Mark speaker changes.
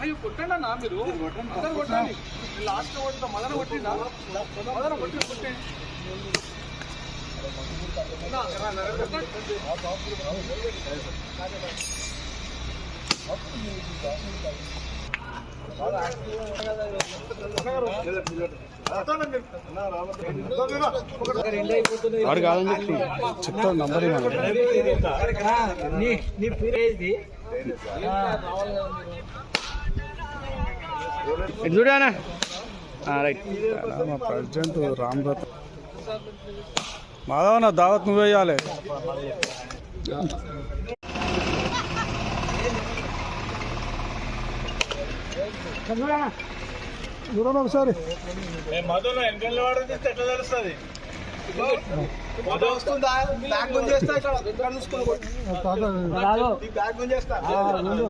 Speaker 1: అయ్యో కొట్టండి అన్న మీరు అందరు కొట్టండి లాస్ట్ కొట్టా మదన కొట్టిందా మదన కొట్టి కొట్టండి నా, రా, రా, రా, కొట్టండి.
Speaker 2: వాడు కాదని చెప్పి చెప్తాను నంబర్
Speaker 3: నీ నీ పేరు ఏది?
Speaker 2: ఇటు చూడానా రైట్. మా ప్రెసిడెంట్ రామ్ రత్ మాధవ్ నా దావత్ నువ్వే చూడండి ఒకసారి
Speaker 3: మధులో ఎట్లా తెలుస్తుంది?
Speaker 1: వస్తుందా? బ్యాగ్ గుంజేస్తా ఇక్కడ బ్యాగ్ గుంజేస్తా.